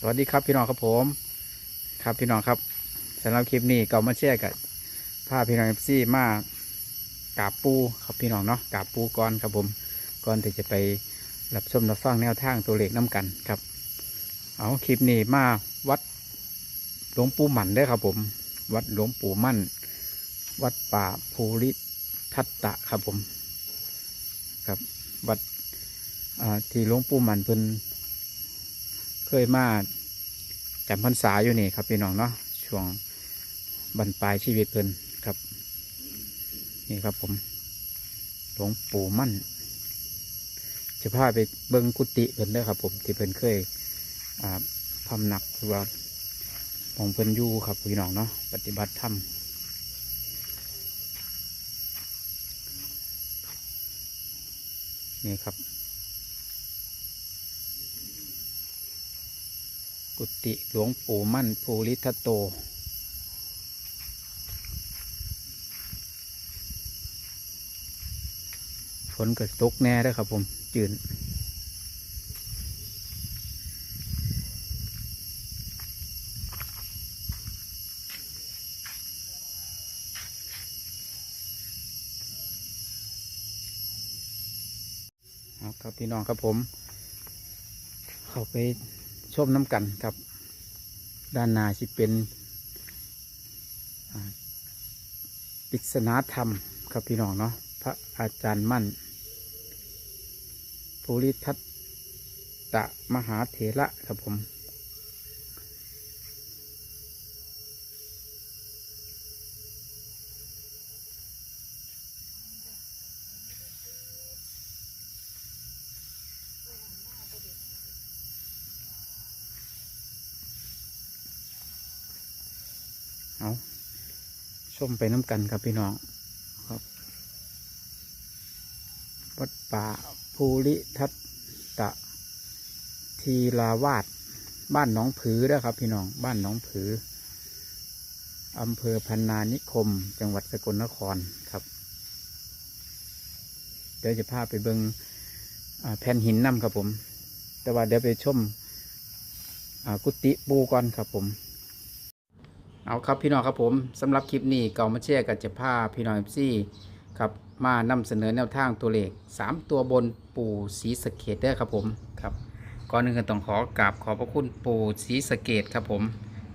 สวัสดีครับพี่น้องครับผม ครับพี่น้องครับสำหรับคลิปนี้เก่ามาแชร์กับพาพพี่น้องเอฟซีมากาบปูครับพี่น้องเนาะกาบปูก่อนครับผมก่อนที่จะไปรับชมรับฟังแนวทางตัวเลขน้กันครับ เอาคลิปนี้มาวัดหลวงปู่หมันได้ครับผม วัดหลวงปู่มั่น วัดป่าภูริทัตตะครับผม ครับวัดที่หลวงปู่หมันเพิ่น เคยมาจำพรรษาอยู่นี่ครับพี่น้องเนาะช่วงบรรปลายชีวิตเพิ่นครับ นี่ครับผมหลวงปู่มั่น จะพาไปเบิ้งกุฏิเพิ่นด้อครับ ผมที่เพิ่นเคยพำหนักหรือว่าของเพิ่นอยู่ครับพี่น้องเนาะปฏิบัติธรรมนี่ครับ กุฏิหลวงปู่มั่นภูริทัตโต ฝนก็ตกแน่แล้วครับผม จืนเอาครับพี่น้องครับผม เข้าไป ชมน้ำกันครับ ด้านหน้าสิเป็นปริศนาธรรมครับพี่น้องเนาะพระอาจารย์มั่นภูริทัตตะมหาเถระครับผม เอาชมไปน้ำกันครับพี่น้องครับ วัดป่าภูริทัตตะ ทีลาวาด บ้านหนองผือนะครับ พี่น้อง บ้านหนองผืออำเภอพันนานิคม จังหวัดสกลนครครับ เดี๋ยวจะพาไปเบิงแผ่นหินน้ำครับผม แต่ว่าเดี๋ยวไปชมกุฏิปูก่อนครับผม เอาครับพี่น้องครับผมสำหรับคลิปนี้เก่ามาเชียร์กับจะพาพี่น้องเอฟซีครับมานำเสนอแนวทางตัวเลข 3 ตัวบนปู่สีสะเกตเด้อครับผมครับก่อนหนึ่งก็ต้องขอกราบขอบพระคุณปู่สีสะเกตครับผม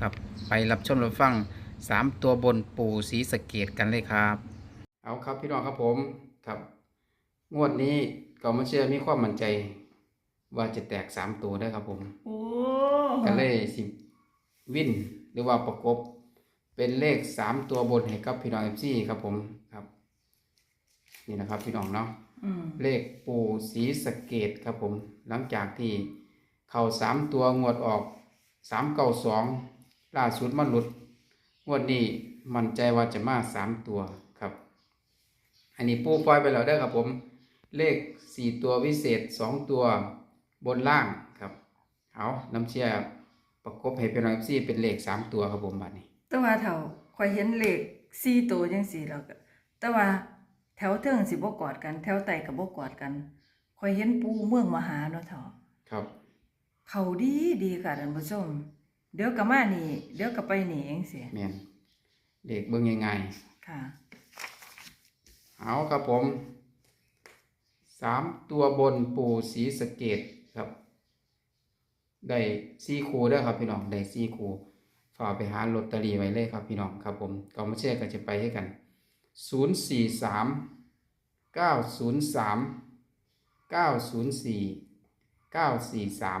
ครับไปรับชมรับฟัง 3 ตัวบนปู่สีสะเกตกันเลยครับ เอาครับพี่น้องครับผมครับ งวดนี้เก่ามาเชียร์มีความมั่นใจ ว่าจะแตก 3 ตัวได้อครับผมโอ้ก็เลยสิวินหรือว่าประกบ เป็นเลขสามตัวบนให้กับพี่น้องเอฟซีครับผมครับ นี่นะครับพี่น้องเนาะอืมเลขปูสีสะเกตครับผม หลังจากที่เข้าสามตัวงวดออกสามเก้าสองล่าสุดมันหลุด งวดนี้มั่นใจว่าจะมาสามตัวครับ อันนี้ปูปล่อยไปแล้วได้อครับผม เลขสี่ตัววิเศษสองตัวบนล่างครับ เอาน้ำเชียร์ประกบให้เป็นร้อยซี่เป็นเลขสามตัวครับผมบัดนี้ แต่ว่าเท่าข่อยเห็นเลขสี่ตัวจังสี่แล้วก็แต่ว่าแถวเทิงสิบ่กอดกัน แถวไต่ก็บ่กอดกันข่อยเห็นปูเมืองมหาเนาะเท่าครับ เขาดีดีค่ะท่านผู้ชม เดี๋ยวก็มานี่ เดี๋ยวก็ไปนี่เองสิแมนเลขเบิ่งยังไงค่ะ เอาครับผมสามตัวบนปูสีสะเกตครับ ได้ซี่คูได้อครับพี่น้อง ได้ซี่คู ฝากไปหาลอตเตอรี่ไว้เลยครับพี่น้องครับผมก็มาเชื่อกันจะไปให้กันศูนย์สี่สามเก้าศูนย์สามม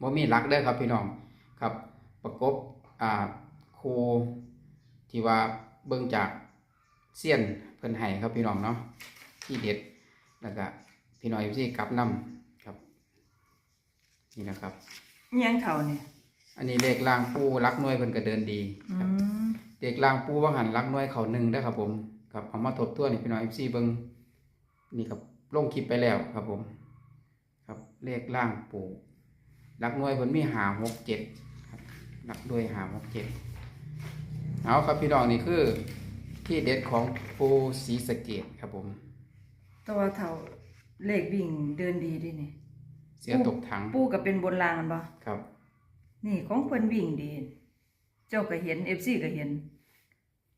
บ่มีหลักได้อครับพี่น้องครับประกบอ่าครูที่ว่าเบิ่งจากเสี้ยนเพิ่นให้ครับพี่น้องเนาะที่เด็ดแล้วก็พี่น้องที่กลับนำครับ นี่นะครับเอียงเท่านี่ย อันนี้เลขล่างปูรักหน่วยเพิ่นก็เดินดีอืครับมเด็กล่างปูว่าหันรักหน่วยเขาหนึ่งได้อครับ ผมครับเอามาทบทวนนี่พี่น้อง FC เบิ่งนี่ครับลงคลิปไปแล้วครับผม ครับเลขล่างปูรักหน่วยเพิ่นมีหาหกเจ็ดครับรักด้วยหาหกเจ็ดเอาครับพี่น้องนี่คือที่เด็ดของปูสีสะเกตครับผมแต่ว่าเท่าเลขวิ่งเดินดีเดินี่เสียตกถังปูก็เป็นบนรางมันบ่ครับ นี่ของเพิ่นวิ่งดี เจ้าก็เห็น FC ก็เห็น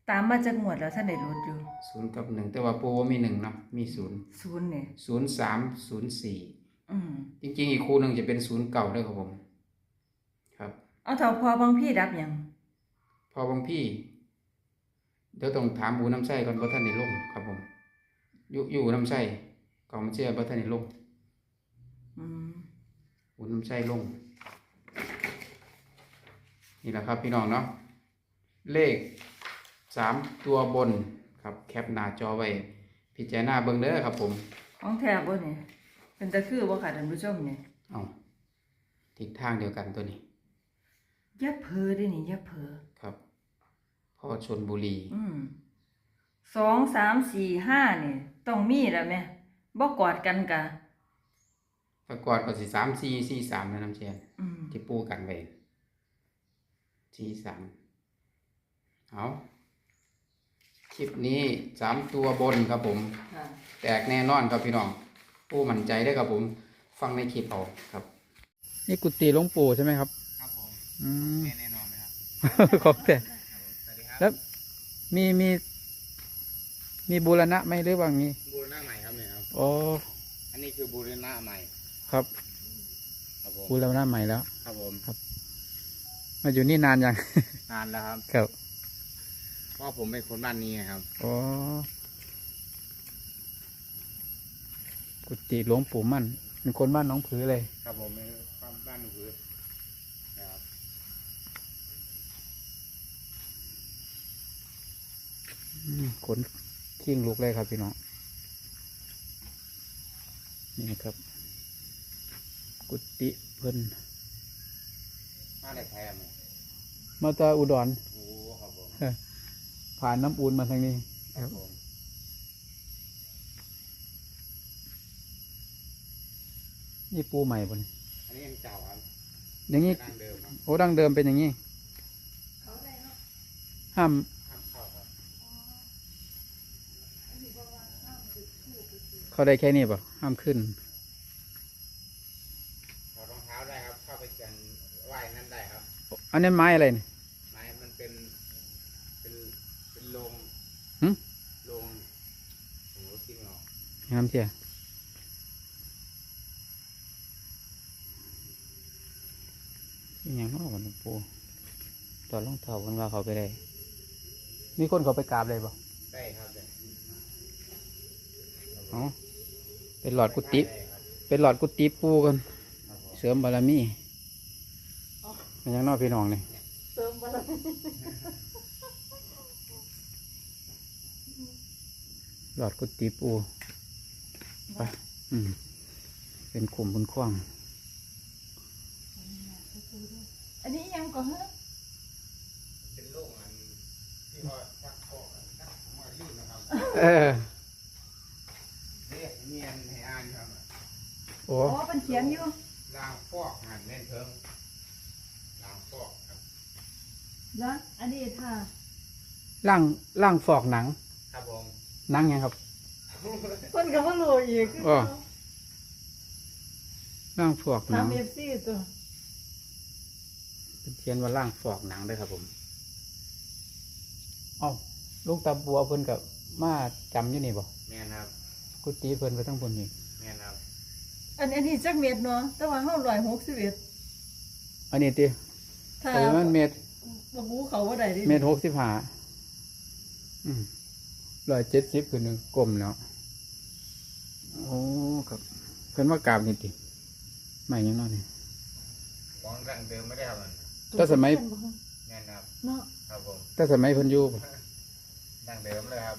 ตามมาจากงวดแล้วท่านได้ลดอยู่ศูนย์กับหนึ่งแต่ว่าปูว่ามีหนึ่งเนาะมีศูนย์ศูนย์นี่ศูนย์สามศูนย์สี่อืมจริงๆ อีกคู่หนึ่งจะเป็นศูนย์เก่าด้วยครับผม ครับเอาเท่าพอบางพี่ดับหยังพอบางพี่ เดี๋ยวต้องถามอูน้ำไส้ก่อนว่าท่านในลงครับผม อยู่อยู่น้ำไส้ก่อนมาเชื่อว่าท่านในลงอืมอูน้ำไส้ลง นี่แหละครับพี่น้องเนาะเลขสามตัวบนครับแคปหน้าจอไว้พิจารณาเบิ่งเด้อครับ ผมของแท้บ่นี่เป็นตะคือบ่ค่ะท่านผู้ชมนี่เอาทิศทางเดียวกันตัวนี้อย่าเพ้อเด้นี่อย่าเพ้อครับพ่อชนบุรี อืมสองสามสี่ห้านี่ต้องมีแล้วแม่บ่กอดกันกะประกอบกับสิสามสี่สี่สามนะน้ำเชียนอืมที่ปูกันไว้ สี่สามเอาคลิปนี้สามตัวบนครับผม ค่ะแตกแน่นอนครับพี่น้องปูมั่นใจได้อครับผม ฟังในคลิปเอาครับ นี่กุฏิหลวงปู่ใช่ไหมครับ ครับผมอืม แน่นอนนะครับของแต่สวัสดีครับแล้วมีมี มีบูรณะไหมหรือว่างี้บูรณะใหม่ครับเนี่ยครับ อ๋ออันนี้คือบูรณะใหม่ครับ ครับผมบูรณะใหม่แล้ว ครับผม มาอยู่นี่นานยัง นานแล้วครับครับเพราะผมเป็นคนบ้านนี้ครับอ๋อกุฏิหลวงปู่มั่นเป็นคนบ้านหน้องผือเลย ครับผมเป็นความบ้านหนูคือครับอืมขนขิ้งลุกเลยครับพี่น้องนี่ครับ กุฏิเพิ่น มาได้แพ้ไหมมาจากอุดร โอ้ครับผมผ่านน้ำอูนมาทางนี้ ครับผมนี่ปูใหม่บนอันนี้ยังเก่าครับอย่างนี้ ดั้งเดิมครับโอ้ดั้งเดิมเป็นอย่างนี้ ห้าม ห้ามเข้าครับเข้าได้แค่นี้ป่ะห้ามขึ้น ถอดรองเท้าได้ครับ เข้าไปกันไหว้นั่นได้ครับ อันนี้ไม้อะไรเนี่ยไม้มันเป็น เป็นเป็นโรงหึโรงโอ้โหจริงเหรอน้ำเชี่ยนี่ยังนอกวันปูตอนรองเท้าวันว่าเขาไปได้ มีคนเขาไปกราบเลยป่ะได้ครับได้อ๋อเป็นหลอดกุฏิได้ครับเป็นหลอดกุฏิปูกันครับผมเสริมบารมี มันยังนอกพี่น้องเลยเติมบ่ล่ะหลอดกุฏิปูไปอืมเป็นขุมบนขว้างอันนี้ยังก็ฮะเป็นโรคอันที่ว่าชักคอกอะชักมาลื่นนะครับเออเนี่ยเนียนให้อ่านครับโอ้อ๋อเป็นเขียนอยู่ล้างฟอกหันเล่นเพิงล้างฟอกครับ นะอันนี้ถ้าล่างล่างฟอกหนัง ครับผมหนังยังครับเพิ่นก็บ่รู้อีกอ๋อ ล่างฟอกหนัถางม FC ตัวเป็นเทียนว่าล่างฟอกหนังเด้วยครับผมเอ้าลูกตาบัวเพิ่นกับมาจำอยู่นี่บ่แม่นครับกุฏิเพิ่นไปทั้งบนนี่แม่นครับอันอันนี้จักเม็ดเนาะแต่ว่าเฮา161อันนี้ติถ้า เออมันเมตร บ่ฮู้เขาบ่ได้ดิเมตรหกสิบห้าอืมร้อยเจ็ดสิบคือหนึ่งกลมแล้ว โอ้ครับเพิ่นว่ากราบนี่ติไม่ยังนอนนี่ของดั้งเดิมไม่ได้ครับมันถ้าสมัยแม่นครับเนาะครับผมแต่สมัยเพิ่นอยู่บ่ดั้งเดิมเลยครับ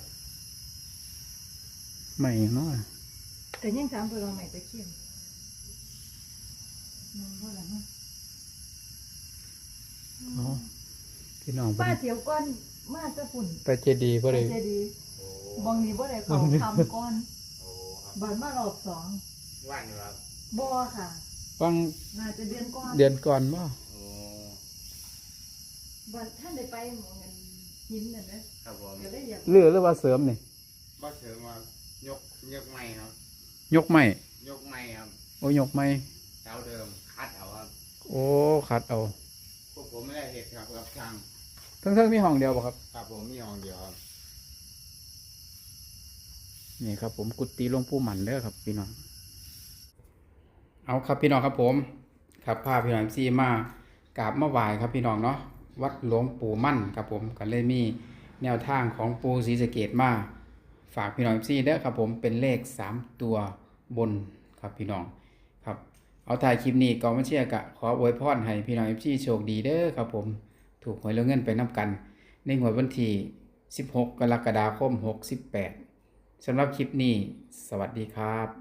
ไม่ยังนอนแต่ยังถามเพิ่นว่าไม่ตะเคียนนั่นบ่ล่ะเนาะ อ๋อพี่น้องป้าเพิ่นเที่ยวก่อนมาแตะฝุ่นไปเจดีย์บ่ไปได้เจดีย์โอ้บางนี้บ่ได้เขาทำก่อนโอ้ครับบัดมารอบสองว่านอยู่ครับบ่ค่ะ ฟังน่าจะเดือนก่อนเดือนก่อนบ่โอ้บัดท่านได้ไปหมองกันหินนั่นนะครับผมก็เลยอยากเลือหรือว่าเสริมนี่บ่เชิงว่ายกยกไม้ครับ ยกไม้ยกไม้ครับโอ้ยกไม้แถวเดิมคัดเอาครับโอ้คัดเอา พวกผมไม่ได้เหตุครับกับช่างเพิ่งๆมีห้องเดียวบ่ครับ ครับผมมีห้องเดียวครับนี่ครับผมกุฏิหลวงปู่หมันเด้อครับพี่น้อง เอาครับพี่น้องครับผม ครับพาพี่น้องซีมากราบมาไหว้ครับพี่น้องเนาะวัดหลวงปู่มั่นครับผมก็เลยมีแนวทางของปู่ศรีสะเกดมาฝากพี่น้องซีเด้อครับผมเป็นเลข3ตัวบนครับพี่น้องครับ เอาถ่ายคลิปนี้กองมาเชียร์กะขออวยพรให้พี่น้องซีโชคดีเด้อครับผม ถูกหวยแล้วเงินไปน้ำกัน ในหวยวันที่ 16 กรกฎาคม 68สำหรับคลิปนี้ สวัสดีครับ